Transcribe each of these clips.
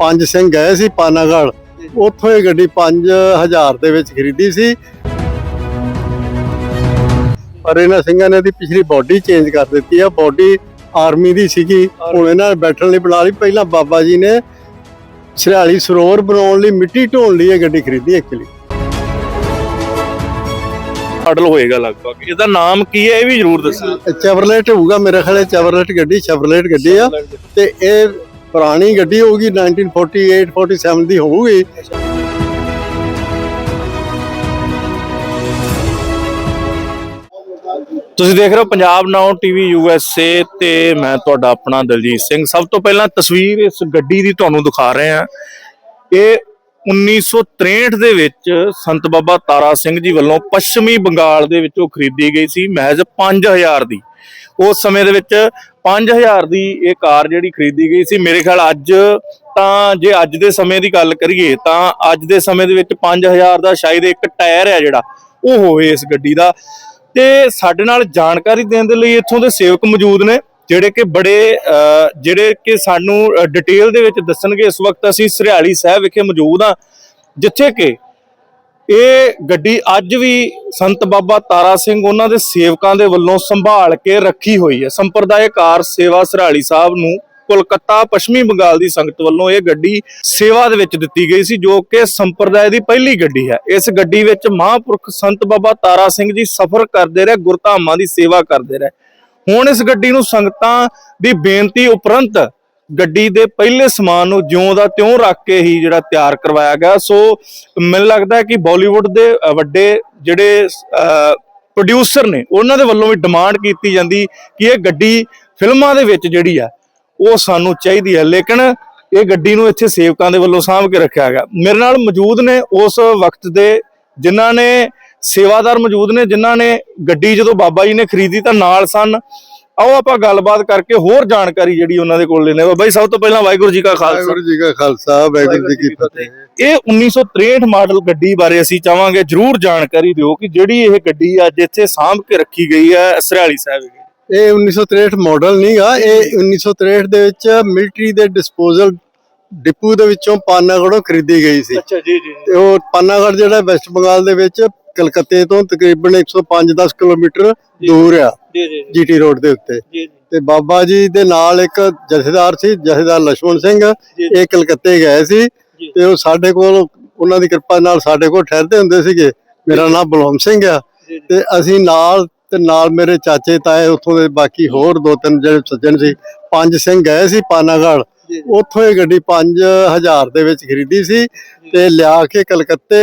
ਪੰਜ ਸਿੰਘ ਗਏ ਸੀ ਪਾਨਾਗੜ। ਉੱਥੋਂ ਇਹ ਗੱਡੀ 5000 ਦੇ ਵਿੱਚ ਖਰੀਦੀ ਸੀ। ਪਰ ਇਹਨਾਂ ਸਿੰਘਾਂ ਨੇ ਦੀ ਪਿਛਲੀ ਬਾਡੀ ਚੇਂਜ ਕਰ ਦਿੱਤੀ ਆ। ਬਾਡੀ ਆਰਮੀ ਦੀ ਸੀਗੀ। ਹੁਣ ਇਹਨਾਂ ਨੇ ਬੈਠਣ ਲਈ ਬਣਾ ਲਈ। ਪਹਿਲਾਂ ਬਾਬਾ ਜੀ ਨੇ ਸਰਿਆਲੀ ਸਰੋਵਰ ਬਣਾਉਣ ਲਈ ਮਿੱਟੀ ਢੋਣ ਲਈ ਇਹ ਗੱਡੀ ਖਰੀਦੀ ਐਕਚੁਅਲੀ ਮਾਡਲ ਹੋਏਗਾ ਲਗਭਗ। ਇਹਦਾ ਨਾਮ ਕੀ ਹੈ ਇਹ ਵੀ ਜ਼ਰੂਰ ਦੱਸੋ। ਚੈਵਰਲੇਟ ਹੋਊਗਾ ਮੇਰੇ ਖਿਆਲ ਚੈਵਰਲੇਟ ਗੱਡੀ ਚੈਵਰਲੇਟ ਗੱਡੀ ਆ। ਤੇ ਇਹ ਪੁਰਾਣੀ ਗੱਡੀ ਹੋਊਗੀ 1948 47 ਦੀ ਹੋਊਗੀ। ਤੁਸੀਂ ਦੇਖ ਰਹੇ ਹੋ ਪੰਜਾਬ ਨਾਉ ਟੀਵੀ ਯੂਐਸਏ ਤੇ ਮੈਂ ਤੁਹਾਡਾ ਆਪਣਾ ਦਲਜੀਤ ਸਿੰਘ। ਸਭ ਤੋਂ ਪਹਿਲਾਂ ਤਸਵੀਰ ਇਸ ਗੱਡੀ ਦੀ ਤੁਹਾਨੂੰ ਦਿਖਾ ਰਹੇ ਹਾਂ। ਇਹ 1963 ਦੇ ਵਿੱਚ ਸੰਤ ਬਾਬਾ ਤਾਰਾ ਸਿੰਘ ਜੀ ਵੱਲੋਂ ਪੱਛਮੀ ਬੰਗਾਲ ਦੇ ਵਿੱਚੋਂ ਖਰੀਦੀ ਗਈ ਸੀ, ਮਹਿਜ਼ 5000 ਦੀ। ਉਸ ਸਮੇਂ ਦੇ ਵਿੱਚ 5000 ਦੀ ਇਹ ਕਾਰ ਜਿਹੜੀ ਖਰੀਦੀ ਗਈ ਸੀ। ਮੇਰੇ ਖਿਆਲ ਅੱਜ ਤਾਂ ਜੇ ਅੱਜ ਦੇ ਸਮੇਂ ਦੀ ਗੱਲ ਕਰੀਏ ਤਾਂ ਅੱਜ ਦੇ ਸਮੇਂ ਦੇ ਵਿੱਚ 5000 ਦਾ ਸ਼ਾਇਦ ਇੱਕ ਟਾਇਰ ਹੈ ਜਿਹੜਾ, ਉਹ ਹੋਵੇ ਇਸ ਗੱਡੀ ਦਾ। ਤੇ ਸਾਡੇ ਨਾਲ ਜਾਣਕਾਰੀ ਦੇਣ ਦੇ ਲਈ ਇੱਥੋਂ ਦੇ ਸੇਵਕ ਮੌਜੂਦ ਨੇ, ਜਿਹੜੇ ਕਿ ਬੜੇ ਜਿਹੜੇ ਕਿ ਸਾਨੂੰ ਡਿਟੇਲ ਦੇ ਵਿੱਚ ਦੱਸਣਗੇ। ਇਸ ਵਕਤ ਅਸੀਂ ਸਰਿਆਲੀ ਸਾਹਿਬ ਵਿਖੇ ਮੌਜੂਦ ਹਾਂ, ਜਿੱਥੇ ਕਿ ਇਹ ਗੱਡੀ ਅੱਜ ਵੀ ਸੰਤ ਬਾਬਾ ਤਾਰਾ ਸਿੰਘ ਉਹਨਾਂ ਦੇ ਸੇਵਕਾਂ ਦੇ ਵੱਲੋਂ ਸੰਭਾਲ ਕੇ ਰੱਖੀ ਹੋਈ ਹੈ। ਸੰਪਰਦਾਇਕਾਰ ਸੇਵਾ ਸਰਿਆਲੀ ਸਾਹਿਬ ਨੂੰ ਕੋਲਕਾਤਾ, ਪੱਛਮੀ ਬੰਗਾਲ ਦੀ ਸੰਗਤ ਵੱਲੋਂ ਇਹ ਗੱਡੀ ਸੇਵਾ ਦੇ ਵਿੱਚ ਦਿੱਤੀ ਗਈ ਸੀ, ਜੋ ਕਿ ਸੰਪਰਦਾਇ ਦੀ ਪਹਿਲੀ ਗੱਡੀ ਹੈ। ਇਸ ਗੱਡੀ ਵਿੱਚ ਮਹਾਂਪੁਰਖ ਸੰਤ ਬਾਬਾ ਤਾਰਾ ਸਿੰਘ ਜੀ ਸਫ਼ਰ ਕਰਦੇ ਰਹੇ, ਗੁਰਧਾਮਾਂ ਦੀ ਸੇਵਾ ਕਰਦੇ ਰਹੇ। ਹੁਣ ਇਸ ਗੱਡੀ ਨੂੰ ਸੰਗਤਾਂ ਦੀ ਬੇਨਤੀ ਉਪਰੰਤ ਗੱਡੀ ਦੇ ਪਹਿਲੇ ਸਮਾਨ ਨੂੰ ਜਿਉਂ ਦਾ ਤਿਉਂ ਰੱਖ ਕੇ ਹੀ ਜਿਹੜਾ ਤਿਆਰ ਕਰਵਾਇਆ ਗਿਆ। ਸੋ ਮੈਨੂੰ ਲੱਗਦਾ ਕਿ ਬਾਲੀਵੁੱਡ ਦੇ ਵੱਡੇ ਜਿਹੜੇ ਪ੍ਰੋਡਿਊਸਰ ਨੇ, ਉਹਨਾਂ ਦੇ ਵੱਲੋਂ ਵੀ ਡਿਮਾਂਡ ਕੀਤੀ ਜਾਂਦੀ ਕਿ ਇਹ ਗੱਡੀ ਫਿਲਮਾਂ ਦੇ ਵਿੱਚ ਜਿਹੜੀ ਆ, ਉਹ ਸਾਨੂੰ ਚਾਹੀਦੀ ਹੈ ਲੇਕਿਨ ਇਹ ਗੱਡੀ ਨੂੰ ਇੱਥੇ ਸੇਵਕਾਂ ਦੇ ਵੱਲੋਂ ਸਾਂਭ ਕੇ ਰੱਖਿਆ ਗਿਆ। ਮੇਰੇ ਨਾਲ ਮੌਜੂਦ ਨੇ ਉਸ ਵਕਤ ਦੇ, ਜਿਨ੍ਹਾਂ ਨੇ ਸੇਵਾਦਾਰ ਮੌਜੂਦ ਨੇ, ਜਿਨ੍ਹਾਂ ਨੇ ਗੱਡੀ ਜਦੋਂ ਬਾਬਾ ਜੀ ਨੇ ਖਰੀਦੀ ਤਾਂ ਨਾਲ ਸਨ ਆਓ ਆਪਾਂ ਗੱਲਬਾਤ ਕਰਕੇ ਹੋਰ ਜਾਣਕਾਰੀ ਜਿਹੜੀ ਉਹਨਾਂ ਦੇ ਕੋਲ ਲੈਣੇ ਬਾਬਾ ਜੀ ਸਭ ਤੋਂ ਪਹਿਲਾਂ ਵਾਹਿਗੁਰੂ ਜੀ ਕਾ ਖਾਲਸਾ। ਵਾਹਿਗੁਰੂ ਜੀ ਕਾ ਖਾਲਸਾ ਵਾਹਿਗੁਰੂ ਜੀ ਕੀ ਫਤਿਹ। ਇਹ 1963 ਮਾਡਲ ਗੱਡੀ ਬਾਰੇ ਅਸੀਂ ਚਾਹਾਂਗੇ। ਜਰੂਰ ਜਾਣਕਾਰੀ ਦਿਓ ਕਿ ਜਿਹੜੀ ਇਹ ਗੱਡੀ ਅੱਜ ਇੱਥੇ ਸਾਂਭ ਕੇ ਰੱਖੀ ਗਈ ਹੈ ਸਰਿਆਲੀ ਸਾਹਿਬ ਇਹ 1963 ਮਾਡਲ ਨਹੀਂਗਾ ਇਹ 1963 ਦੇ ਵਿੱਚ ਮਿਲਟਰੀ ਦੇ ਡਿਸਪੋਜ਼ਲ ਡਿਪੂ ਦੇ ਵਿੱਚੋਂ ਪਾਨਾਗੜੋਂ ਖਰੀਦੀ ਗਈ ਸੀ। ਅੱਛਾ ਜੀ ਜੀ ਤੇ ਉਹ ਪਾਨਾਗੜ ਜਿਹੜਾ ਵੈਸਟ ਬੰਗਾਲ ਦੇ ਵਿੱਚ ਕਲਕੱਤੇ ਤੋਂ ਤਕਰੀਬਨ 105-10 ਕਿਲੋਮੀਟਰ ਦੂਰ ਆ ਜੀਟੀ ਰੋਡ ਦੇ ਉੱਤੇ। ਤੇ ਬਾਬਾ ਜੀ ਦੇ ਨਾਲ ਇੱਕ ਜਥੇਦਾਰ ਸੀ ਜਥੇਦਾਰ ਲਛਮਣ ਸਿੰਘ। ਇਹ ਕਲਕੱਤੇ ਗਏ ਸੀ ਤੇ ਉਹ ਸਾਡੇ ਕੋਲ ਉਹਨਾਂ ਦੀ ਕਿਰਪਾ ਨਾਲ ਸਾਡੇ ਕੋਲ ਠਹਿਰਦੇ ਹੁੰਦੇ ਸੀਗੇ। ਮੇਰਾ ਨਾਮ ਬਲੋਮ ਸਿੰਘ ਆ। ਤੇ ਅਸੀਂ ਨਾਲ ਤੇ ਨਾਲ ਮੇਰੇ ਚਾਚੇ ਤਾਏ ਉੱਥੋਂ ਦੇ ਬਾਕੀ ਹੋਰ ਦੋ ਤਿੰਨ ਜਿਹੜੇ ਸੱਜਣ ਸੀ ਪੰਜ ਸਿੰਘ ਗਏ ਸੀ ਪਾਨਾਗੜ ਉੱਥੋਂ ਇਹ ਗੱਡੀ 5000 ਦੇ ਵਿੱਚ ਖਰੀਦੀ ਸੀ ਤੇ ਲਿਆ ਕੇ ਕਲਕੱਤੇ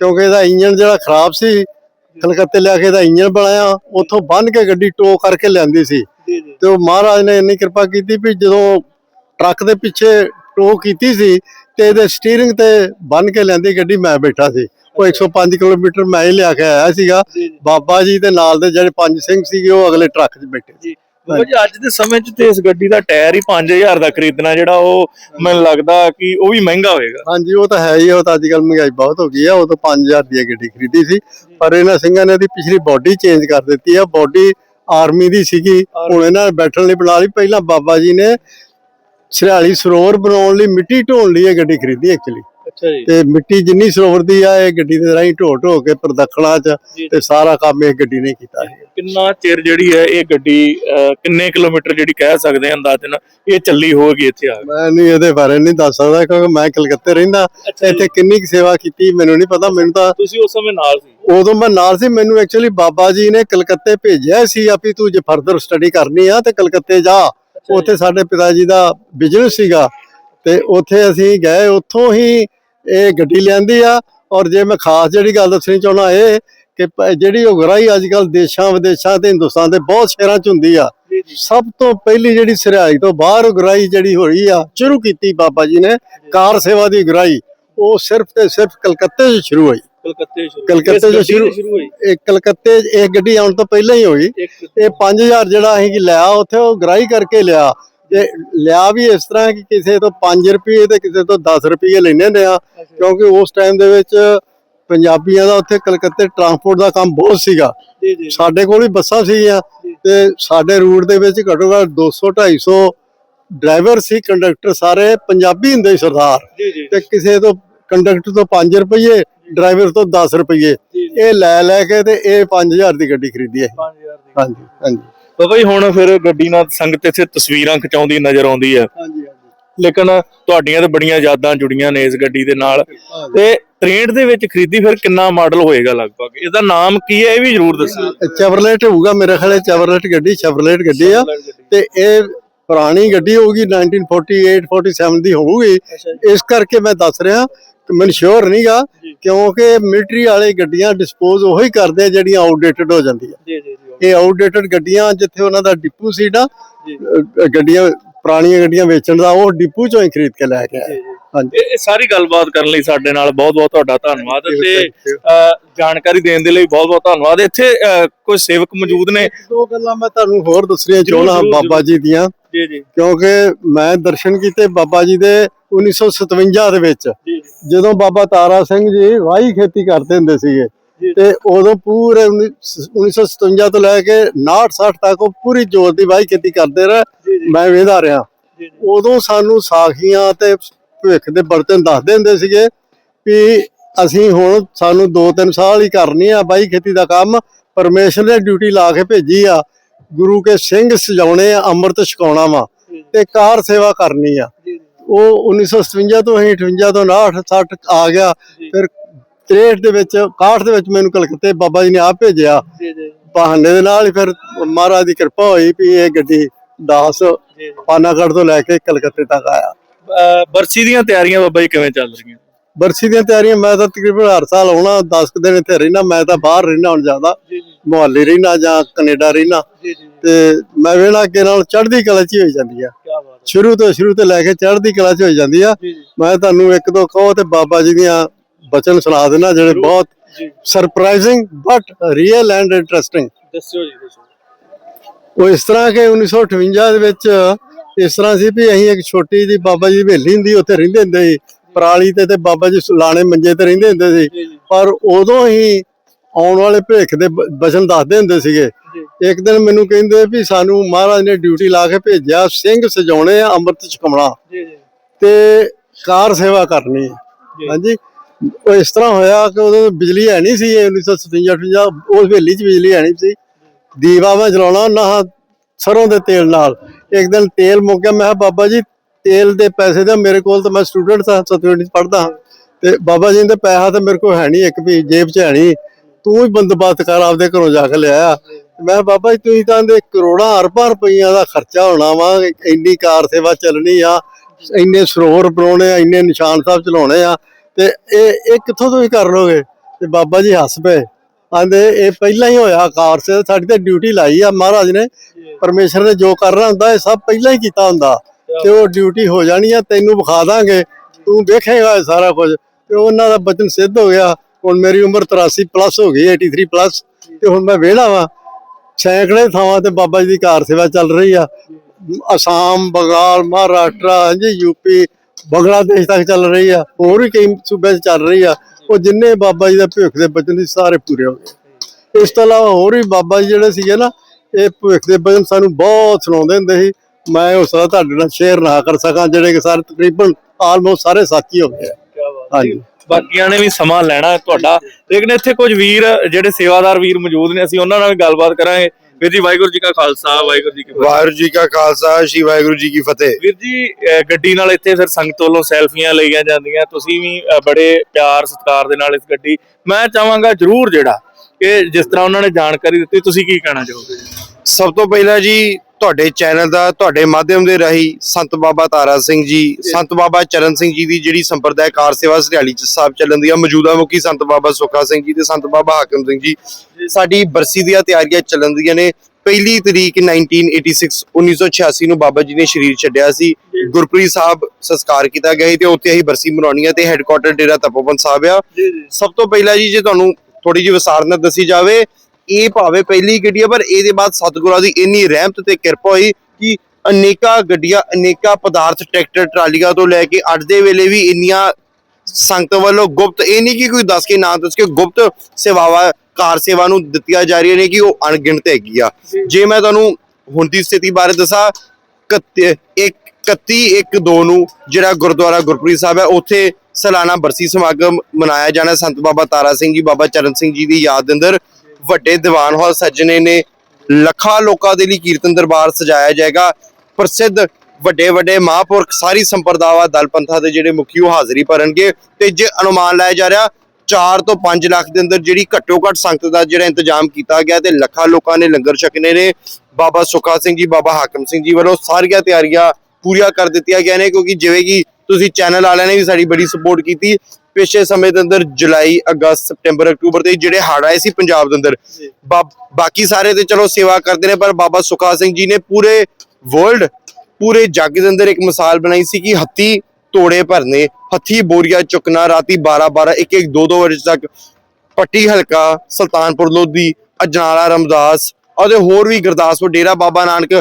ਕਿਉਂਕਿ ਇਹਦਾ ਇੰਜਨ ਜਿਹੜਾ ਖਰਾਬ ਸੀ ਕਲਕੱਤੇ ਲਿਆ ਕੇ ਇਹਦਾ ਇੰਜਨ ਬਣਾਇਆ ਉੱਥੋਂ ਬੰਨ ਕੇ ਗੱਡੀ ਟੋ ਕਰਕੇ ਲਿਆਂਦੀ ਸੀ। ਤੇ ਉਹ ਮਹਾਰਾਜ ਨੇ ਇੰਨੀ ਕਿਰਪਾ ਕੀਤੀ ਵੀ ਜਦੋਂ ਟਰੱਕ ਦੇ ਪਿੱਛੇ ਟੋ ਕੀਤੀ ਸੀ ਤੇ ਇਹਦੇ ਸਟੀਅਰਿੰਗ ਤੇ ਬੰਨ ਕੇ ਲੈਂਦੀ ਗੱਡੀ ਮੈਂ ਬੈਠਾ ਸੀ। ਉਹ 105 ਕਿਲੋਮੀਟਰ ਮੈਂ ਹੀ ਲਿਆ ਕੇ ਆਇਆ ਸੀਗਾ। ਬਾਬਾ ਜੀ ਦੇ ਨਾਲ ਦੇ ਜਿਹੜੇ ਪੰਜ ਸਿੰਘ ਸੀਗੇ ਉਹ ਅਗਲੇ ਟਰੱਕ 'ਚ ਬੈਠੇ ਸੀ। ਜੀ ਅੱਜ ਦੇ ਸਮੇਂ 'ਚ ਤੇ ਇਸ ਗੱਡੀ ਦਾ ਟਾਇਰ ਹੀ 5000 ਦਾ ਖਰੀਦਣਾ ਜਿਹੜਾ ਉਹ ਮੈਨੂੰ ਲੱਗਦਾ ਕਿ ਉਹ ਵੀ ਮਹਿੰਗਾ ਹੋਏਗਾ। ਹਾਂਜੀ ਉਹ ਤਾਂ ਹੈ ਹੀ ਉਹ ਤਾਂ ਅੱਜ ਕੱਲ ਮਹਿੰਗਾਈ ਬਹੁਤ ਹੋ ਗਈ ਆ ਉਹ ਤਾਂ 5000 ਦੀ ਗੱਡੀ ਖਰੀਦੀ ਸੀ। ਪਰ ਇਹਨਾਂ ਸਿੰਘਾਂ ਨੇ ਇਹਦੀ ਪਿਛਲੀ ਬਾਡੀ ਚੇਂਜ ਕਰ ਦਿੱਤੀ ਆ ਬਾਡੀ ਆਰਮੀ ਦੀ ਸੀਗੀ। ਹੁਣ ਇਹਨਾਂ ਨੇ ਬੈਠਣ ਲਈ ਬਣਾ ਲਈ ਪਹਿਲਾਂ ਬਾਬਾ ਜੀ ਨੇ ਸਰਿਆਲੀ ਸਰੋਵਰ ਬਣਾਉਣ ਲਈ ਮਿੱਟੀ ਢੋਣ ਲਈ ਇਹ ਗੱਡੀ ਖਰੀਦੀ ਐਕਚੁਅਲੀ ਤੇ ਮਿੱਟੀ ਜਿੰਨੀ ਸਰੋਵਰ ਦੀ ਆ ਇਹ ਗੱਡੀ ਦੇ ਰਾਹੀਂ ਢੋ ਢੋ ਕੇ ਪ੍ਰਦਖਣਾ ਚ। ਤੇ ਸਾਰਾ ਕੰਮ ਇਹ ਗੱਡੀ ਨੇ ਕੀਤਾ ਹੈ। ਕਿੰਨਾ ਚਿਰ ਜਿਹੜੀ ਹੈ ਇਹ ਗੱਡੀ ਕਿੰਨੇ ਕਿਲੋਮੀਟਰ ਜਿਹੜੀ ਕਹਿ ਸਕਦੇ ਹਾਂ ਅੰਦਾਜ਼ਨ ਇਹ ਚੱਲੀ ਹੋਵੇਗੀ ਇੱਥੇ ਆ? ਮੈਂ ਨਹੀਂ ਇਹਦੇ ਬਾਰੇ ਨਹੀਂ ਦੱਸ ਸਕਦਾ ਕਿਉਂਕਿ ਮੈਂ ਕਲਕੱਤੇ ਰਹਿੰਦਾ। ਇੱਥੇ ਕਿੰਨੀ ਸੇਵਾ ਕੀਤੀ ਮੈਨੂੰ ਨਹੀਂ ਪਤਾ ਮੈਨੂੰ ਤਾਂ ਤੁਸੀਂ ਉਸ ਸਮੇਂ ਨਾਲ ਸੀ? ਉਦੋਂ ਮੈਂ ਨਾਲ ਸੀ ਮੈਨੂੰ ਐਕਚੁਅਲੀ ਬਾਬਾ ਜੀ ਨੇ ਕਲਕੱਤੇ ਭੇਜਿਆ ਸੀ ਆ ਵੀ ਤੂੰ ਜੇ ਫਰਦਰ ਸਟੱਡੀ ਕਰਨੀ ਆ ਤੇ ਕਲਕੱਤੇ ਜਾ। ਉੱਥੇ ਸਾਡੇ ਪਿਤਾ ਜੀ ਦਾ ਬਿਜ਼ਨਸ ਸੀਗਾ ਤੇ ਉੱਥੇ ਅਸੀਂ ਗਏ ਉੱਥੋਂ ਹੀ ਇਹ ਗੱਡੀ ਲਿਆਂਦੀ ਆ ਔਰ ਜੇ ਮੈਂ ਖਾਸ ਜਿਹੜੀ ਗੱਲ ਦੱਸਣੀ ਚਾਹੁੰਦਾ ਇਹ ਕਿ ਜਿਹੜੀ ਉਗਰਾਈ ਅੱਜ ਕੱਲ ਦੇਸ਼ਾਂ ਵਿਦੇਸ਼ਾਂ ਤੇ ਹਿੰਦੁਸਤਾਨ ਦੇ ਬਹੁਤ ਸ਼ਹਿਰਾਂ 'ਚ ਹੁੰਦੀ ਆ ਸਭ ਤੋਂ ਪਹਿਲੀ ਜਿਹੜੀ ਸਰਿਆਈ ਤੋਂ ਬਾਹਰ ਉਗਰਾਈ ਜਿਹੜੀ ਹੋਈ ਆ ਸ਼ੁਰੂ ਕੀਤੀ ਬਾਬਾ ਜੀ ਨੇ ਕਾਰ ਸੇਵਾ ਦੀ ਉਗਰਾਈ ਉਹ ਸਿਰਫ ਤੇ ਸਿਰਫ ਕਲਕੱਤੇ 'ਚ ਸ਼ੁਰੂ ਹੋਈ। ਕਲਕੱਤੇ ਕਲਕੱਤੇ ਤੋਂ ਸ਼ੁਰੂ- ਹੋਈ। ਇਹ ਕਲਕੱਤੇ ਇਹ ਗੱਡੀ ਆਉਣ ਤੋਂ ਪਹਿਲਾਂ ਹੀ ਹੋਈ। ਇਹ 5000 ਜਿਹੜਾ ਅਸੀਂ ਲਿਆ ਉੱਥੇ ਉਹ ਗ੍ਰਾਈ ਕਰਕੇ ਲਿਆ। ਤੇ ਲਿਆ ਵੀ ਇਸ ਤਰ੍ਹਾਂ ਕਿ ਕਿਸੇ ਤੋਂ 5 ਰੁਪਏ ਤੇ ਕਿਸੇ ਤੋਂ 10 ਰੁਪਏ ਲੈਣੇ ਹੁੰਦੇ ਆ ਕਿਉਂਕਿ ਉਸ ਟਾਈਮ ਦੇ ਵਿੱਚ ਪੰਜਾਬੀਆਂ ਦਾ ਉੱਥੇ ਕਲਕੱਤੇ ਟਰਾਂਸਪੋਰਟ ਦਾ ਕੰਮ ਬਹੁਤ ਸੀਗਾ। ਜੀ ਜੀ ਸਾਡੇ ਕੋਲ ਵੀ ਬੱਸਾਂ ਸੀਗੀਆਂ ਤੇ ਸਾਡੇ ਰੂਟ ਦੇ ਵਿੱਚ ਘੱਟੋ ਘੱਟ 200 250 ਡਰਾਈਵਰ ਸੀ ਕੰਡਕਟਰ ਸਾਰੇ ਪੰਜਾਬੀ ਹੁੰਦੇ ਸੀ ਸਰਦਾਰ। ਜੀ ਜੀ ਤੇ ਕਿਸੇ ਤੋਂ ਕੰਡਕਟਰ ਤੋਂ 5 ਰੁਪਏ ਡਰਾਈਵਰ ਤੋਂ 10 ਰੁਪਏ ਇਹ ਲੈ ਲੈ ਕੇ ਤੇ ਇਹ 5000 ਦੀ ਗੱਡੀ ਖਰੀਦੀ ਹੈ। 5000 ਦੀ। ਹਾਂਜੀ ਹਾਂਜੀ। ਬਾਬਾ ਜੀ ਹੁਣ ਫਿਰ ਗੱਡੀ ਨਾਲ ਸੰਗਤ ਇੱਥੇ ਤਸਵੀਰਾਂ ਖਿਚਾਉਂਦੀ ਨਜ਼ਰ ਆਉਂਦੀ ਹੈ। ਹਾਂਜੀ ਲੇਕਿਨ ਤੁਹਾਡੀਆਂ ਤਾਂ ਬੜੀਆਂ ਯਾਦਾਂ ਜੁੜੀਆਂ ਨੇ ਇਸ ਗੱਡੀ ਦੇ ਨਾਲ। ਤੇ 63 ਦੇ ਵਿੱਚ ਖਰੀਦੀ ਫਿਰ ਕਿੰਨਾ ਮਾਡਲ ਹੋਏਗਾ ਲਗਭਗ? ਇਹਦਾ ਨਾਮ ਕੀ ਹੈ ਇਹ ਵੀ ਜ਼ਰੂਰ ਦੱਸੋ। ਚੈਵਰਲੇਟ ਹੋਊਗਾ ਮੇਰੇ ਖਿਆਲੇ ਚੈਵਰਲੇਟ ਗੱਡੀ ਚੈਵਰਲੇਟ ਗੱਡੀ ਆ। ਤੇ ਇਹ ਪੁਰਾਣੀ ਗੱਡੀ ਹੋਊਗੀ 1948 47 ਦੀ ਹੋਊਗੀ। ਇਸ ਕਰਕੇ ਮੈਂ ਦੱਸ ਰਿਹਾ ਮੈਨੂੰ ਸ਼ੋਰ ਨਹੀਂਗਾ ਕਿਉਂਕਿ ਮਿਲਟਰੀ ਵਾਲੇ ਗੱਡੀਆਂ ਡਿਸਪੋਜ਼ ਉਹੀ ਕਰਦੇ ਆ ਜਿਹੜੀਆਂ ਆਊਟਡੇਟਡ ਹੋ ਜਾਂਦੀਆਂ। ਜੀ ਜੀ। ਇਹ ਆਊਟਡੇਟਡ ਗੱਡੀਆਂ ਜਿੱਥੇ ਉਹਨਾਂ ਦਾ ਡਿਪੂ ਸੀ ਨਾ ਗੱਡੀਆਂ ਪੁਰਾਣੀਆਂ ਗੱਡੀਆਂ ਵੇਚਣ ਦਾ ਉਹ ਡਿਪੂ ਚੋਂ ਹੀ ਖਰੀਦ ਕੇ ਲੈ ਕੇ ਆਏ ਹਾਂਜੀ। ਇਹ ਸਾਰੀ ਗੱਲਬਾਤ ਕਰਨ ਲਈ ਸਾਡੇ ਨਾਲ ਬਹੁਤ ਬਹੁਤ ਤੁਹਾਡਾ ਧੰਨਵਾਦ ਤੇ ਜਾਣਕਾਰੀ ਦੇਣ ਦੇ ਲਈ ਬਹੁਤ ਬਹੁਤ ਧੰਨਵਾਦ। ਇੱਥੇ ਕੋਈ ਸੇਵਕ ਮੌਜੂਦ ਨੇ? ਦੋ ਗੱਲਾਂ ਮੈਂ ਤੁਹਾਨੂੰ ਹੋਰ ਦੱਸਣੀਆਂ ਜ਼ਰੂਰ, ਬਾਬਾ ਜੀ ਦੀਆਂ। ਜੀ ਜੀ। ਕਿਉਂਕਿ ਮੈਂ ਦਰਸ਼ਨ ਕੀਤੇ ਬਾਬਾ ਜੀ ਦੇ 1957 ਦੇ ਵਿੱਚ। ਜਦੋਂ ਬਾਬਾ ਤਾਰਾ ਸਿੰਘ ਜੀ ਵਾਹੀ ਖੇਤੀ ਕਰਦੇ ਹੁੰਦੇ ਸੀਗੇ। ਤੇ ਉਦੋਂ ਪੂਰੇ 1957 ਤੋਂ ਲੈ ਕੇ 59 60 ਤੱਕ ਉਹ ਪੂਰੀ ਜ਼ੋਰ ਦੀ ਵਾਹੀ ਖੇਤੀ ਕਰਦੇ ਰਹੇ। ਮੈਂ ਵੇਖਦਾ ਰਿਹਾ। ਉਦੋਂ ਸਾਨੂੰ ਸਾਖੀਆਂ ਤੇ ਭਵਿੱਖ ਦੇ ਬਰਤਨ ਦੱਸਦੇ ਹੁੰਦੇ ਸੀਗੇ ਵੀ ਅਸੀਂ ਹੁਣ ਸਾਨੂੰ 2-3 ਸਾਲ ਹੀ ਕਰਨੀ ਆ ਬਾਈ ਖੇਤੀ ਦਾ ਕੰਮ। ਪਰਮੇਸ਼ਰ ਨੇ ਡਿਊਟੀ ਲਾ ਕੇ ਭੇਜੀ ਆ। ਗੁਰੂ ਕੇ ਸਿੰਘ ਸਜਾਉਣੇ ਆ ਅੰਮ੍ਰਿਤ ਛਕਾਉਣਾ ਵਾ ਤੇ ਕਾਰ ਸੇਵਾ ਕਰਨੀ ਆ। ਉਹ 1957 ਤੋਂ ਅਸੀਂ 58 ਤੋਂ 59 60 ਆ ਗਿਆ। ਫਿਰ 63 ਦੇ ਵਿੱਚ 61 ਦੇ ਵਿੱਚ ਮੈਨੂੰ ਕਲਕੱਤੇ ਬਾਬਾ ਜੀ ਨੇ ਆਪ ਭੇਜਿਆ। ਜੀ ਜੀ। ਬਹਾਨੇ ਦੇ ਨਾਲ ਹੀ ਫਿਰ ਮਹਾਰਾਜ ਦੀ ਕਿਰਪਾ ਹੋਈ ਵੀ ਇਹ ਗੱਡੀ 10 ਜੀ ਪਾਨਾਗੜ ਤੋਂ ਲੈ ਕੇ ਕਲਕੱਤੇ ਤੱਕ ਆਇਆ। ਬਰਸੀ ਦੀਆਂ ਤਿਆਰੀਆਂ ਬਾਬਾ ਜੀ ਕਿਵੇਂ ਚੱਲ ਰਹੀਆਂ? ਬਰਸੀ ਦੀਆਂ ਤਿਆਰੀਆਂ ਮੈਂ ਤਾਂ ਤਕਰੀਬਨ ਹਰ ਸਾਲ ਆਉਣਾ 10 ਕੁ ਦਿਨ ਇੱਥੇ ਰਹਿਣਾ ਮੈਂ ਤਾਂ ਬਾਹਰ ਰਹਿਣਾ ਹੁਣ ਜ਼ਿਆਦਾ। ਮੁਹੱਲੇ ਰਹਿਣਾ ਜਾਂ ਕੈਨੇਡਾ ਰਹਿਣਾ। ਤੇ ਮੈਂ ਵੇਣਾ ਅੱਗੇ ਨਾਲ ਚੜ੍ਹਦੀ ਕਲਾ 'ਚ ਹੀ ਹੋਈ ਜਾਂਦੀ ਆ। ਕੀ ਸ਼ੁਰੂ ਤੋਂ ਸ਼ੁਰੂ ਤੋਂ ਲੈ ਕੇ ਚੜ੍ਹਦੀ ਕਲਾ 'ਚ ਹੋਈ ਜਾਂਦੀ ਆ। ਮੈਂ ਤੁਹਾਨੂੰ ਇੱਕ ਦੋ ਕਹੋ ਤੇ ਬਾਬਾ ਜੀ ਦੀਆਂ ਬਚਨ ਸੁਣਾ ਦੇਣਾ ਜਿਹੜੇ। ਬਹੁਤ surprising but real and interesting ਦੱਸਿਓ ਜੀ ਦੱਸੋ ਉਹ ਇਸ ਤਰ੍ਹਾਂ ਕਿ 1958 ਦੇ ਵਿੱਚ ਇਸ ਤਰ੍ਹਾਂ ਸੀ ਵੀ ਅਸੀਂ ਇੱਕ ਛੋਟੀ ਜੀ ਬਾਬਾ ਜੀ ਹਵੇਲੀ ਹੁੰਦੀ ਉੱਥੇ ਰਹਿੰਦੇ ਹੁੰਦੇ ਸੀ। ਪਰਾਲੀ ਤੇ ਤੇ ਬਾਬਾ ਜੀ ਲਾਣੇ ਮੰਜੇ ਤੇ ਰਹਿੰਦੇ ਹੁੰਦੇ ਸੀ। ਪਰ ਉਦੋਂ ਹੀ ਆਉਣ ਵਾਲੇ ਭੇਖ ਦੇ ਬਚਨ ਦੱਸਦੇ ਹੁੰਦੇ ਸੀਗੇ। ਇੱਕ ਦਿਨ ਮੈਨੂੰ ਕਹਿੰਦੇ ਵੀ ਸਾਨੂੰ ਮਹਾਰਾਜ ਨੇ ਡਿਊਟੀ ਲਾ ਕੇ ਭੇਜਿਆ ਸਿੰਘ ਸਜਾਉਣੇ ਆ ਅੰਮ੍ਰਿਤ ਜੀ ਤੇ ਕਾਰ ਸੇਵਾ ਕਰਨੀ। ਹਾਂਜੀ। ਉਹ ਇਸ ਤਰ੍ਹਾਂ ਹੋਇਆ ਕਿ ਉਦੋਂ ਬਿਜਲੀ ਹੈ ਨਹੀਂ ਸੀ ਇਹ 1957 58 ਉਸ ਹਵੇਲੀ 'ਚ ਬਿਜਲੀ ਹੈ ਨਹੀਂ ਸੀ। ਦੀਵਾ ਮੈਂ ਜਲਾਉਣਾ ਨਾ ਸਰੋਂ ਦੇ ਤੇਲ ਨਾਲ। ਇੱਕ ਦਿਨ ਤੇਲ ਮੁੱਕ ਗਿਆ ਮੈਂ ਕਿਹਾ ਬਾਬਾ ਜੀ ਤੇਲ ਦੇ ਪੈਸੇ ਦਾ ਮੇਰੇ ਕੋਲ ਤਾਂ ਮੈਂ ਸਟੂਡੈਂਟ ਸਾਂ ਸਤਵੀਂ ਚ ਹਾਂ। ਤੇ ਬਾਬਾ ਜੀ ਦੇ ਪੈਸਾ ਤਾਂ ਮੇਰੇ ਕੋਲ ਹੈ ਨਹੀਂ ਇੱਕ ਵੀ ਜੇਬ 'ਚ ਹੈ ਨਹੀਂ। ਤੂੰ ਹੀ ਬੰਦੋਬਸਤ ਕਰ ਆਪਦੇ ਘਰੋਂ ਜਾ ਕੇ ਲਿਆਇਆ ਮੈਂ ਕਿਹਾ, ਬਾਬਾ ਜੀ ਤੁਸੀਂ ਤਾਂ ਦੇ ਕਰੋੜਾਂ ਅਰਬਾਂ ਰੁਪਈਆ ਦਾ ਖਰਚਾ ਹੋਣਾ ਵਾ ਇੰਨੀ ਕਾਰ ਸੇਵਾ ਚੱਲਣੀ ਆ ਇੰਨੇ ਸਰੋਵਰ ਬਣਾਉਣੇ ਆ ਇੰਨੇ ਨਿਸ਼ਾਨ ਸਾਹਿਬ ਚਲਾਉਣੇ ਆ। ਤੇ ਇਹ ਇਹ ਕਿੱਥੋਂ ਤੁਸੀਂ ਕਰ ਲੋਗੇ ਤੇ ਬਾਬਾ ਜੀ ਹੱਸ ਪਏ। ਆਂਦੇ, ਇਹ ਪਹਿਲਾਂ ਹੀ ਹੋਇਆ, ਕਾਰ ਸੇ ਸਾਡੀ ਤੇ ਡਿਊਟੀ ਲਾਈ ਆ ਮਹਾਰਾਜ ਨੇ। ਪਰਮੇਸ਼ਰ ਨੇ ਜੋ ਕਰਨਾ ਹੁੰਦਾ, ਇਹ ਸਭ ਪਹਿਲਾਂ ਹੀ ਕੀਤਾ ਹੁੰਦਾ। ਤੇ ਉਹ ਡਿਊਟੀ ਹੋ ਜਾਣੀ ਆ, ਤੈਨੂੰ ਵਿਖਾ ਦਾਂਗੇ। ਤੂੰ ਦੇਖੇਗਾ ਇਹ ਸਾਰਾ ਕੁਝ। ਤੇ ਉਹਨਾਂ ਦਾ ਬਚਨ ਸਿੱਧ ਹੋ ਗਿਆ। ਹੁਣ ਮੇਰੀ ਉਮਰ 83 ਪਲੱਸ ਹੋ ਗਈ 83 ਪਲੱਸ ਤੇ ਹੁਣ ਮੈਂ ਵਿਹਲਾ ਵਾਂ। ਸੈਂਕੜੇ ਥਾਵਾਂ ਤੇ ਬਾਬਾ ਜੀ ਦੀ ਕਾਰ ਸੇਵਾ ਚੱਲ ਰਹੀ ਆ। ਅਸਾਮ, ਬੰਗਾਲ, ਮਹਾਰਾਸ਼ਟਰ, ਹਾਂਜੀ ਯੂਪੀ ਬੰਗਲਾਦੇਸ਼ ਤੱਕ ਚੱਲ ਰਹੀ ਆ ਹੋਰ ਵੀ ਕਈ ਸੂਬਿਆਂ 'ਚ ਚੱਲ ਰਹੀ ਆ। ਉਹ ਜਿੰਨੇ ਬਾਬਾ ਜੀ ਦੇ ਭਵਿੱਖ ਦੇ ਬਚਨ ਸੀ ਸਾਰੇ ਪੂਰੇ ਹੋ ਗਏ। ਇਸ ਤੋਂ ਇਲਾਵਾ ਹੋਰ ਵੀ ਬਾਬਾ ਜੀ ਜਿਹੜੇ ਸੀਗੇ ਨਾ ਇਹ ਭਵਿੱਖ ਦੇ ਬਚਨ ਸਾਨੂੰ ਬਹੁਤ ਸੁਣਾਉਂਦੇ ਹੁੰਦੇ ਸੀ। ਮੈਂ ਉਸ ਦਾ ਤੁਹਾਡੇ ਨਾਲ ਸ਼ੇਅਰ ਨਾ ਕਰ ਸਕਾਂ ਜਿਹੜੇ ਕਿ ਸਾਰੇ ਤਕਰੀਬਨ ਆਲਮੋਸਟ ਸਾਰੇ ਸਾਥੀ ਹੋ ਗਏ ਹਾਂਜੀ। ਬਾਕੀਆਂ ਨੇ ਵੀ ਸਮਾਂ ਲੈਣਾ ਤੁਹਾਡਾ। ਲੇਕਿਨ ਇੱਥੇ ਕੁਝ ਵੀਰ ਜਿਹੜੇ ਸੇਵਾਦਾਰ ਵੀਰ ਮੌਜੂਦ ਨੇ ਅਸੀਂ ਉਹਨਾਂ ਨਾਲ ਵੀ ਗੱਲਬਾਤ ਕਰਾਂਗੇ। ਵੀਰ ਜੀ ਵਾਹਿਗੁਰੂ ਜੀ ਕਾ ਖਾਲਸਾ ਵਾਹਿਗੁਰੂ ਜੀ ਕੀ ਫਤਿਹ। ਵਾਹਿਗੁਰੂ ਜੀ ਕਾ ਖਾਲਸਾ ਸ਼੍ਰੀ ਵਾਹਿਗੁਰੂ ਜੀ ਕੀ ਫਤਿਹ। ਵੀਰ ਜੀ ਅਹ ਗੱਡੀ ਨਾਲ ਇੱਥੇ ਫਿਰ ਸੰਗਤ ਵੱਲੋਂ ਸੈਲਫੀਆਂ ਲਈਆਂ ਜਾਂਦੀਆਂ। ਤੁਸੀਂ ਵੀ ਅਹ ਬੜੇ ਪਿਆਰ ਸਤਿਕਾਰ ਦੇ ਨਾਲ ਇਸ ਗੱਡੀ। ਮੈਂ ਚਾਹਾਂਗਾ ਜਰੂਰ ਜਿਹੜਾ ਕਿ ਜਿਸ ਤਰ੍ਹਾਂ ਉਹਨਾਂ ਨੇ ਜਾਣਕਾਰੀ ਦਿੱਤੀ ਤੁਸੀਂ ਕੀ ਕਹਿਣਾ ਚਾਹੋਗੇ? ਸਭ ਤੋਂ ਪਹਿਲਾਂ ਜੀ ਤੁਹਾਡੇ ਚੈਨਲ ਦਾ ਤੁਹਾਡੇ ਮਾਧਿਅਮ ਦੇ ਰਾਹੀਂ ਸੰਤ ਬਾਬਾ ਤਾਰਾ ਸਿੰਘ ਜੀ ਸੰਤ ਬਾਬਾ ਚਰਨ ਸਿੰਘ ਜੀ ਦੀ ਜਿਹੜੀ ਸੰਪਰਦਾਇ ਕਾਰ ਸੇਵਾ ਸਰਿਆਲੀ ਚ ਸਾਹਿਬ ਚੱਲਣ ਦੀ ਆ ਮੌਜੂਦਾ ਮੁਖੀ ਸੰਤ ਬਾਬਾ ਸੁੱਖਾ ਸਿੰਘ ਜੀ ਤੇ ਸੰਤ ਬਾਬਾ ਹਾਕਮ ਸਿੰਘ ਜੀ ਸਾਡੀ ਬਰਸੀ ਦੀਆਂ ਤਿਆਰੀਆਂ ਚੱਲਣ ਦੀਆਂ ਨੇ। ਪਹਿਲੀ ਤਰੀਕ 1986 1986 ਨੂੰ ਬਾਬਾ ਜੀ ਨੇ ਸ਼ਰੀਰ ਛੱਡਿਆ ਸੀ। ਗੁਰਪ੍ਰੀਤ ਸਾਹਿਬ ਸੰਸਕਾਰ ਕੀਤਾ ਗਿਆ ਸੀ ਤੇ ਉੱਥੇ ਅਸੀਂ ਬਰਸੀ ਮਨਾਉਣੀ ਆ ਤੇ ਹੈੱਡਕੁਆਟਰ ਡੇਰਾ ਤਪੋਵਨ ਸਾਹਿਬ ਆ। ਸਭ ਤੋਂ ਪਹਿਲਾਂ ਜੀ ਜੇ ਤੁਹਾਨੂੰ ਥੋੜੀ ਜਿਹੀ ਵਿਸਾਰ ਨਾਲ ਦੱਸੀ ਜਾਵੇ ਇਹ ਭਾਵੇਂ ਪਹਿਲੀ ਗੱਡੀ ਆ ਪਰ ਇਹਦੇ ਬਾਅਦ ਸਤਿਗੁਰਾਂ ਦੀ ਇੰਨੀ ਰਹਿਮਤ ਤੇ ਕਿਰਪਾ ਹੋਈ ਕਿ ਅਨੇਕਾਂ ਗੱਡੀਆਂ ਅਨੇਕਾਂ ਪਦਾਰਥ ਟਰੈਕਟਰ ਟਰਾਲੀਆਂ ਤੋਂ ਲੈ ਕੇ ਅੱਜ ਦੇ ਵੇਲੇ ਵੀ ਇੰਨੀਆਂ ਸੰਗਤ ਵੱਲੋਂ ਗੁਪਤ ਇਹ ਨਹੀਂ ਕਿ ਕੋਈ ਦੱਸ ਕੇ ਨਾ ਦੱਸ ਕੇ ਗੁਪਤ ਸੇਵਾਵਾਂ ਕਾਰ ਸੇਵਾ ਨੂੰ ਦਿੱਤੀਆਂ ਜਾ ਰਹੀਆਂ ਨੇ ਕਿ ਉਹ ਅਣਗਿਣਤ ਹੈਗੀ ਆ ਜੇ ਮੈਂ ਤੁਹਾਨੂੰ ਹੁਣ ਦੀ ਸਥਿਤੀ ਬਾਰੇ ਦੱਸਾਂ 31 ਇੱਕ 31 1 2 ਨੂੰ ਜਿਹੜਾ ਗੁਰਦੁਆਰਾ ਗੁਰਪ੍ਰੀਤ ਸਾਹਿਬ ਹੈ ਉੱਥੇ ਸਾਲਾਨਾ ਬਰਸੀ ਸਮਾਗਮ ਮਨਾਇਆ ਜਾਣਾ। ਸੰਤ ਬਾਬਾ ਤਾਰਾ ਸਿੰਘ ਜੀ ਬਾਬਾ ਚਰਨ ਸਿੰਘ ਜੀ ਦੀ ਯਾਦ ਦੇ ਅੰਦਰ ਵੱਡੇ ਦੀਵਾਨ ਹਾਲ ਸੱਜਣੇ ਨੇ। ਲੱਖਾਂ ਲੋਕਾਂ ਦੇ ਲਈ ਕੀਰਤਨ ਦਰਬਾਰ ਸਜਾਇਆ ਜਾਏਗਾ। ਪ੍ਰਸਿੱਧ ਵੱਡੇ ਵੱਡੇ ਮਹਾਂਪੁਰਖ ਸਾਰੀ ਸੰਪਰਦਾਵਾ ਦਲ ਪੰਥਾਂ ਦੇ ਜਿਹੜੇ ਮੁਖੀ ਉਹ ਹਾਜ਼ਰੀ ਭਰਨਗੇ ਤੇ ਜੇ ਅਨੁਮਾਨ ਲਾਇਆ ਜਾ ਰਿਹਾ 4 ਤੋਂ 5 ਲੱਖ ਦੇ ਅੰਦਰ ਜਿਹੜੀ ਘੱਟੋ ਘੱਟ ਸੰਗਤ ਦਾ ਜਿਹੜਾ ਇੰਤਜ਼ਾਮ ਕੀਤਾ ਗਿਆ ਤੇ ਲੱਖਾਂ ਲੋਕਾਂ ਨੇ ਲੰਗਰ ਛਕਣੇ ਨੇ। ਬਾਬਾ ਸੁਖਾ ਸਿੰਘ ਜੀ, ਬਾਬਾ ਹਾਕਮ ਸਿੰਘ ਜੀ ਵੱਲੋਂ ਸਾਰੀਆਂ ਤਿਆਰੀਆਂ ਪੂਰੀਆਂ ਕਰ ਦਿੱਤੀਆਂ ਗਈਆਂ ਨੇ ਕਿਉਂਕਿ ਜਿਵੇਂ ਕਿ ਤੁਸੀਂ ਚੈਨਲ ਵਾਲਿਆਂ ਨੇ ਵੀ ਸਾਡੀ ਬੜੀ ਸਪੋਰਟ ਕੀਤੀ। ਪਿਛਲੇ ਸਮੇਂ ਦੇ ਅੰਦਰ ਜੁਲਾਈ ਅਗਸਤ ਸਪਟੈਂਬਰ ਅਕਤੂਬਰ ਦੇ ਜਿਹੜੇ ਹੜ੍ਹ ਆਏ ਸੀ ਪੰਜਾਬ ਦੇ ਅੰਦਰ। ਬਾਕੀ ਸਾਰੇ ਤੇ ਚਲੋ ਸੇਵਾ ਕਰਦੇ ਨੇ ਪਰ ਬਾਬਾ ਸੁਖਾ ਸਿੰਘ ਜੀ ਨੇ ਪੂਰੇ ਵਰਲਡ ਪੂਰੇ ਜੱਗ ਦੇ ਅੰਦਰ ਇੱਕ ਮਿਸਾਲ ਬਣਾਈ ਸੀ ਕਿ ਹੱਥੀ ਤੋੜੇ ਭਰਨੇ ਹੱਥੀ ਬੋਰੀਆਂ ਚੁੱਕਣਾ ਰਾਤੀ 12 12 1 1 2 2 ਵਜੇ ਤੱਕ ਪੱਟੀ ਹਲਕਾ ਸੁਲਤਾਨਪੁਰ ਲੋਧੀ ਅਜਨਾਲਾ ਰਮਦਾਸ ਅਤੇ ਹੋਰ ਵੀ ਗੁਰਦਾਸਪੁਰ ਡੇਰਾ ਬਾਬਾ ਨਾਨਕ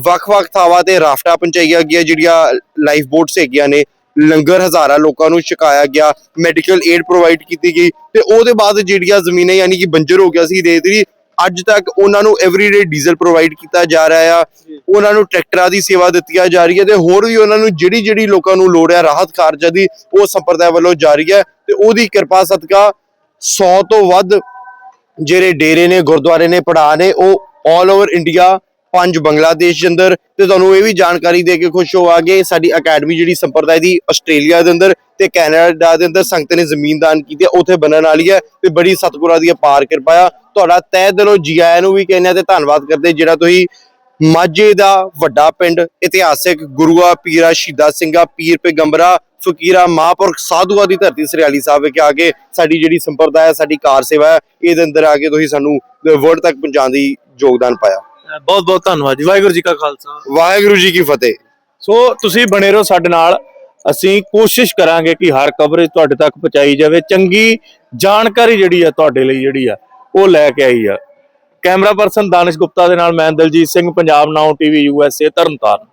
ਵੱਖ-ਵੱਖ ਥਾਵਾਂ ਤੇ ਰਾਫਟਾਂ ਪਹੁੰਚਾਈਆਂ ਗਿਆ ਜਿਹੜੀਆਂ ਲਾਈਫ ਬੋਟਸ ਹੈਗੀਆਂ ਨੇ। ਲੰਗਰ ਹਜ਼ਾਰਾਂ ਲੋਕਾਂ ਨੂੰ ਛਕਾਇਆ ਗਿਆ ਮੈਡੀਕਲ ਏਡ ਪ੍ਰੋਵਾਈਡ ਕੀਤੀ ਗਈ ਤੇ ਉਹਦੇ ਬਾਅਦ ਜਿਹੜੀਆਂ ਜ਼ਮੀਨਾਂ ਯਾਨੀ ਕਿ ਬੰਜਰ ਹੋ ਗਿਆ ਸੀ ਰੇਤਰੀ ਅੱਜ ਤੱਕ ਉਹਨਾਂ ਨੂੰ ਐਵਰੀਡੇ ਡੀਜ਼ਲ ਪ੍ਰੋਵਾਈਡ ਕੀਤਾ ਜਾ ਰਿਹਾ ਆ, ਉਹਨਾਂ ਨੂੰ ਟਰੈਕਟਰਾਂ ਦੀ ਸੇਵਾ ਦਿੱਤੀਆਂ ਜਾ ਰਹੀ ਹੈ ਤੇ ਹੋਰ ਵੀ ਉਹਨਾਂ ਨੂੰ ਜਿਹੜੀ ਜਿਹੜੀ ਲੋਕਾਂ ਨੂੰ ਲੋੜ ਹੈ, ਰਾਹਤ ਕਾਰਜਾਂ ਦੀ, ਉਹ ਸੰਪਰਦਾਇ ਵੱਲੋਂ ਜਾਰੀ ਹੈ ਤੇ ਉਹਦੀ ਕਿਰਪਾ ਸਦਕਾ 100 ਤੋਂ ਵੱਧ ਜਿਹੜੇ ਡੇਰੇ ਨੇ, ਗੁਰਦੁਆਰੇ ਨੇ ਪੜਾ ਨੇ, ਉਹ ਆਲ ਓਵਰ ਇੰਡੀਆ ਪੰਜ ਬੰਗਲਾਦੇਸ਼ ਦੇ ਅੰਦਰ ਤੇ ਤੁਹਾਨੂੰ ਇਹ ਵੀ ਜਾਣਕਾਰੀ ਦੇ ਕੇ ਖੁਸ਼ ਹੋਵਾਂਗੇ ਸਾਡੀ ਅਕੈਡਮੀ ਜਿਹੜੀ ਸੰਪਰਦਾਇ ਦੀ ਆਸਟ੍ਰੇਲੀਆ ਦੇ ਅੰਦਰ ਤੇ ਕੈਨੇਡਾ ਦੇ ਅੰਦਰ ਸੰਗਤ ਨੇ ਜ਼ਮੀਨ ਦਾਨ ਕੀਤੀ ਹੈ, ਉੱਥੇ ਬਣਨ ਵਾਲੀ ਹੈ ਤੇ ਬੜੀ ਸਤਿਗੁਰਾਂ ਦੀ ਅਪਾਰ ਕਿਰਪਾ ਆ। ਤੁਹਾਡਾ ਤਹਿ ਦਿਲੋਂ ਜੀ ਆਇਆਂ ਨੂੰ ਵੀ ਕਹਿੰਦੇ ਤੇ ਧੰਨਵਾਦ ਕਰਦੇ ਜਿਹੜਾ ਤੁਸੀਂ ਮਾਝੇ ਦਾ ਵੱਡਾ ਪਿੰਡ, ਇਤਿਹਾਸਿਕ ਗੁਰੂਆ ਪੀਰਾ ਸ਼ਹੀਦਾ ਸਿੰਘਾ, ਪੀਰ ਪੈਗੰਬਰਾ, ਫਕੀਰਾ, ਮਹਾਂਪੁਰਖ ਸਾਧੂਆਂ ਦੀ ਧਰਤੀ ਸਰਿਆਲੀ ਸਾਹਿਬ ਵਿਖੇ ਆ ਕੇ ਸਾਡੀ ਜਿਹੜੀ ਸੰਪਰਦਾ ਹੈ, ਸਾਡੀ ਕਾਰ ਸੇਵਾ ਹੈ, ਇਹਦੇ ਅੰਦਰ ਆ ਕੇ ਤੁਸੀਂ ਸਾਨੂੰ ਵਰਡ ਤੱਕ ਪਹੁੰਚਾਉਣ ਦੀ ਯੋਗਦਾਨ ਪਾਇਆ। ਬਹੁਤ ਬਹੁਤ ਧੰਨਵਾਦ ਜੀ। ਵਾਹਿਗੁਰੂ ਜੀ ਕਾ ਖਾਲਸਾ। ਵਾਹਿਗੁਰੂ ਜੀ ਕੀ ਫਤਿਹ। ਸੋ ਤੁਸੀਂ ਬਣੇ ਰਹੋ ਸਾਡੇ ਨਾਲ। ਅਸੀਂ ਕੋਸ਼ਿਸ਼ ਕਰਾਂਗੇ ਕਿ ਹਰ ਕਵਰੇਜ ਤੁਹਾਡੇ ਤੱਕ ਪਹੁੰਚਾਈ ਜਾਵੇ। ਚੰਗੀ ਜਾਣਕਾਰੀ ਜਿਹੜੀ ਆ ਤੁਹਾਡੇ ਲਈ ਜਿਹੜੀ ਆ ਉਹ ਲੈ ਕੇ ਆਈ ਆ। ਕੈਮਰਾ ਪਰਸਨ ਦਾਨਿਸ਼ ਗੁਪਤਾ ਦੇ ਨਾਲ ਮੈਂ ਦਲਜੀਤ ਸਿੰਘ ਪੰਜਾਬ ਨਾਉ ਟੀਵੀ ਯੂਐਸਏ ਤਰਨਤਾਰਨ।